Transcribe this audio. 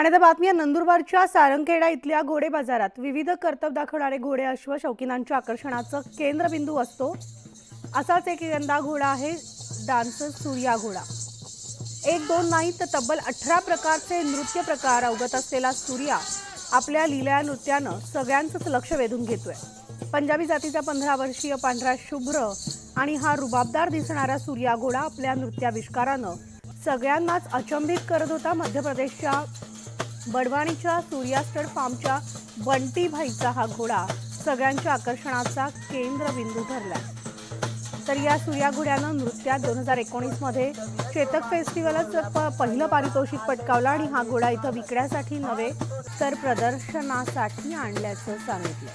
आणि आता बातमी नंदुरबारच्या सारंगखेडा इथल्या घोडे बाजारात विविध कर्तब दाखवणारे घोडे अश्व शौकीनांच्या आकर्षणाचं केंद्रबिंदू असतो. असाच एक यंदा घोडा आहे डान्सर सूर्या घोडा. एक दोन नाही तर तब्बल अठरा प्रकारचे नृत्य प्रकार अवगत असलेला सूर्या आपल्या लीला नृत्यानं सगळ्यांचंच लक्ष वेधून घेतोय. पंजाबी जातीचा पंधरा वर्षीय पांढरा शुभ्र आणि हा रुबाबदार दिसणारा सूर्या घोडा आपल्या नृत्याविष्कारानं सगळ्यांनाच अचंबित करत होता मध्य प्रदेशच्या बडवाणीच्या सूर्यास्टर फार्मच्या बंटीभाईचा हा घोडा सगळ्यांच्या आकर्षणाचा केंद्रबिंदू ठरला तर या सूर्या घोड्यानं नृत्यात दोन हजार एकोणीसमध्ये चेतक फेस्टिवलच प- पहिलं पारितोषिक पटकावलं आणि हा घोडा इथं विकण्यासाठी नव्हे तर प्रदर्शनासाठी आणल्याचं सांगितलं.